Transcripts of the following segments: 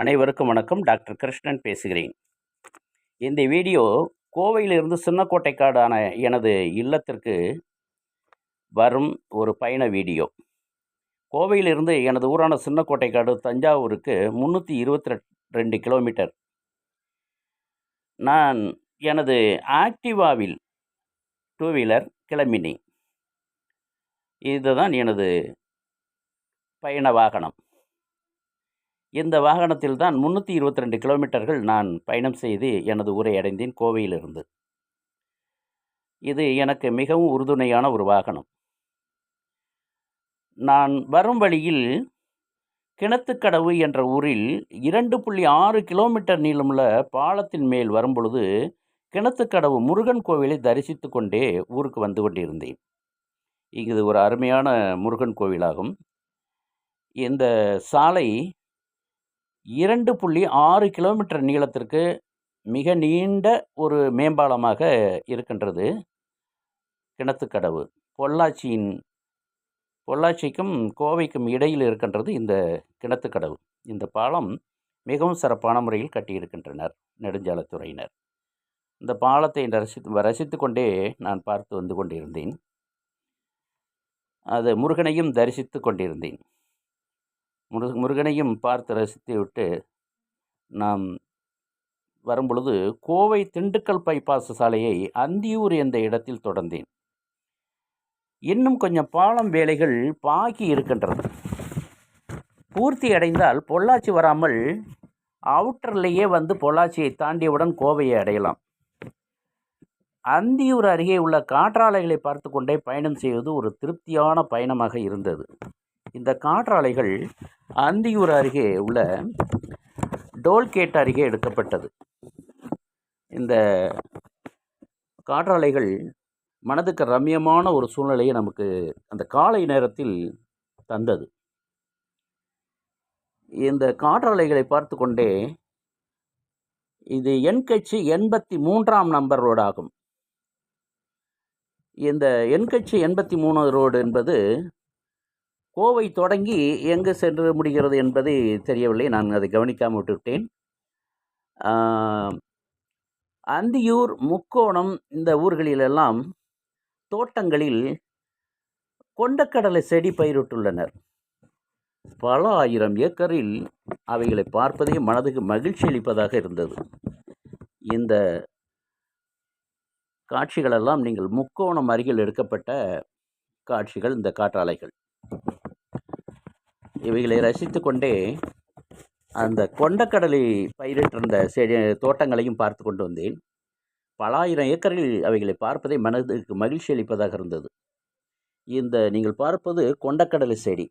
அனைவருக்கும் வணக்கம். டாக்டர் கிருஷ்ணன் பேசுகிறேன். இந்த வீடியோ கோவையிலிருந்து சின்னக்கோட்டைக்காடான எனது இல்லத்திற்கு வரும் ஒரு பயண வீடியோ. கோவையிலிருந்து எனது ஊரான சின்னக்கோட்டைக்காடு தஞ்சாவூருக்கு முந்நூற்றி இருபத்தி ரெண்டு கிலோமீட்டர். நான் எனது ஆக்டிவாவில் டூ வீலர் கிளம்பினேன். இதுதான் எனது பயண வாகனம். இந்த வாகனத்தில் தான் முந்நூற்றி இருபத்தி ரெண்டு கிலோமீட்டர்கள் நான் பயணம் செய்து எனது ஊரை அடைந்தேன் கோவையிலிருந்து. இது எனக்கு மிகவும் உறுதுணையான ஒரு வாகனம். நான் வரும் வழியில் கிணத்துக்கடவு என்ற ஊரில் இரண்டு புள்ளி ஆறு கிலோமீட்டர் நீளமுள்ள பாலத்தின் மேல் வரும்பொழுது கிணத்துக்கடவு முருகன் கோவிலை தரிசித்து கொண்டே ஊருக்கு வந்து கொண்டிருந்தேன். இது ஒரு அருமையான முருகன் கோவிலாகும். இந்த சாலை இரண்டு புள்ளி ஆறு கிலோமீட்டர் நீளத்திற்கு மிக நீண்ட ஒரு மேம்பாலமாக இருக்கின்றது. கிணத்துக்கடவு. பொள்ளாச்சியின் பொள்ளாச்சிக்கும் கோவைக்கும் இடையில் இருக்கின்றது இந்த கிணத்துக்கடவு. இந்த பாலம் மிகவும் சிறப்பான முறையில் கட்டியிருக்கின்றனர் நெடுஞ்சாலைத்துறையினர். இந்த பாலத்தை ரசித்து ரசித்து கொண்டே நான் பார்த்து வந்து கொண்டிருந்தேன். அது முருகனையும் தரிசித்து கொண்டிருந்தேன். முரு முருகனையும் பார்த்து ரசித்து விட்டு நாம் வரும்பொழுது கோவை திண்டுக்கல் பைபாஸ் சாலையை அந்தியூர் என்ற இடத்தில் தொடர்ந்தேன். இன்னும் கொஞ்சம் பாலம் வேலைகள் பாக்கி இருக்கின்றது பூர்த்தி அடைந்தால் பொள்ளாச்சி வராமல் அவுட்டர்லேயே வந்து பொள்ளாச்சியை தாண்டியவுடன் கோவையை அடையலாம். அந்தியூர் அருகே உள்ள காற்றாலைகளை பார்த்து கொண்டே பயணம் செய்வது ஒரு திருப்தியான பயணமாக இருந்தது. இந்த காற்றாலைகள் அந்தியூர் அருகே உள்ள டோல்கேட் அருகே எடுக்கப்பட்டது. இந்த காற்றாலைகள் மனதுக்கு ரம்யமான ஒரு சூழ்நிலையை நமக்கு அந்த காலை நேரத்தில் தந்தது. இந்த காற்றாலைகளை பார்த்து கொண்டே இது எண்கட்சி எண்பத்தி மூன்றாம் நம்பர் ரோடாகும் இந்த எண்கட்சி எண்பத்தி மூணு ரோடு என்பது கோவை தொடங்கி எங்கு சென்று முடிகிறது என்பது தெரியவில்லை. நான் அதை கவனிக்காமல் விட்டுவிட்டேன். அந்தியூர் முக்கோணம் இந்த ஊர்களிலெல்லாம் தோட்டங்களில் கொண்டக்கடலை செடி பயிரிட்டுள்ளனர். பல ஆயிரம் ஏக்கரில் அவைகளை பார்ப்பதே மனதுக்கு மகிழ்ச்சி அளிப்பதாக இருந்தது. இந்த காட்சிகளெல்லாம் நீங்கள் முக்கோணம் அருகில் எடுக்கப்பட்ட காட்சிகள் இந்த காற்றாலைகள். இவைகளை ரசித்து கொண்டே அந்த கொண்டக்கடலை பயிரிட்டிருந்த செடி தோட்டங்களையும் பார்த்து கொண்டு வந்தேன். பல ஆயிரம் ஏக்கரில் அவைகளை பார்ப்பதே மனதுக்கு மகிழ்ச்சி அளிப்பதாக இருந்தது. இந்த நீங்கள் பார்ப்பது கொண்டக்கடலை செடி.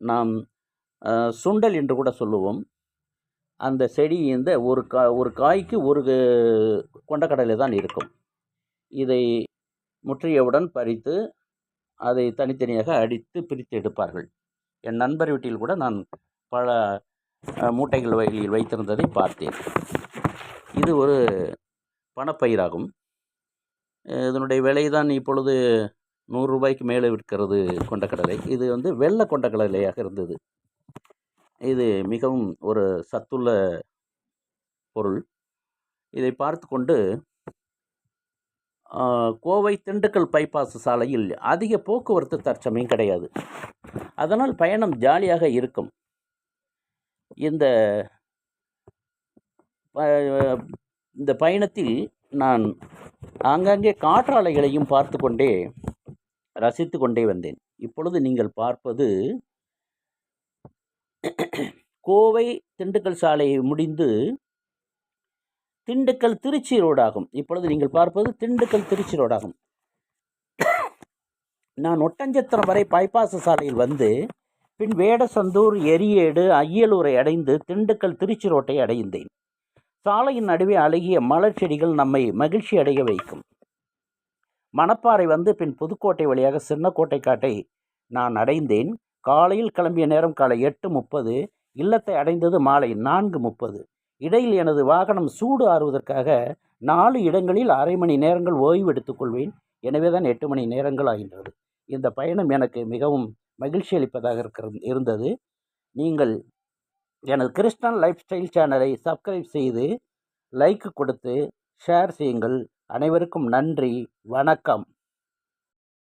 நாம் சுண்டல் என்று கூட சொல்லுவோம். அந்த செடி இந்த ஒரு கா ஒரு காய்க்கு ஒரு கொண்டக்கடலை தான் இருக்கும். இதை முற்றியவுடன் பறித்து அதை தனித்தனியாக அடித்து பிரித்து எடுப்பார்கள். என் நண்பர் வீட்டில் கூட நான் பல மூட்டைகள் வகையில் வைத்திருந்ததை பார்த்தேன். இது ஒரு பணப்பயிராகும். இதனுடைய விலை தான் இப்பொழுது நூறு ரூபாய்க்கு மேலே விற்கிறது கொண்டக்கடலை. இது வந்து வெள்ளை கொண்டக்கடலையாக இருந்தது. இது மிகவும் ஒரு சத்துள்ள பொருள். இதை பார்த்து கொண்டு கோவை திண்டுக்கல் பைபாஸ் சாலையில் அதிக போக்குவரத்து தற்சமயம் கிடையாது. அதனால் பயணம் ஜாலியாக இருக்கும். இந்த இந்த பயணத்தில் நான் ஆங்காங்கே காற்றாலைகளையும் பார்த்து கொண்டே ரசித்து கொண்டே வந்தேன். இப்பொழுது நீங்கள் பார்ப்பது கோவை திண்டுக்கல் சாலையை முடிந்து திண்டுக்கல் திருச்சி ரோடாகும். இப்பொழுது நீங்கள் பார்ப்பது திண்டுக்கல் திருச்சி ரோடாகும். நான் ஒட்டஞ்சத்திரம் வரை பைபாஸ் சாலையில் வந்து பின் வேடசந்தூர் எரியேடு அய்யலூரை அடைந்து திண்டுக்கல் திருச்சி ரோட்டை அடைந்தேன். சாலையின் நடுவே அழகிய மலர் செடிகள் நம்மை மகிழ்ச்சி அடைய வைக்கும். மணப்பாறை வந்து பின் புதுக்கோட்டை வழியாக சின்னக்கோட்டை காட்டை நான் அடைந்தேன். காலையில் கிளம்பிய நேரம் காலை எட்டு முப்பது இல்லத்தை அடைந்தது மாலை நான்கு முப்பது. இடையில் எனது வாகனம் சூடு ஆறுவதற்காக நாலு இடங்களில் அரை மணி நேரங்கள் ஓய்வு எடுத்துக்கொள்வேன் எனவே தான் எட்டு மணி நேரங்கள் ஆகின்றது. இந்த பயணம் எனக்கு மிகவும் மகிழ்ச்சி அளிப்பதாக இருக்கிறது இருந்தது. நீங்கள் எனது கிருஷ்ணன் லைஃப் ஸ்டைல் சேனலை சப்ஸ்கிரைப் செய்து லைக் கொடுத்து ஷேர் செய்யுங்கள். அனைவருக்கும் நன்றி. வணக்கம்.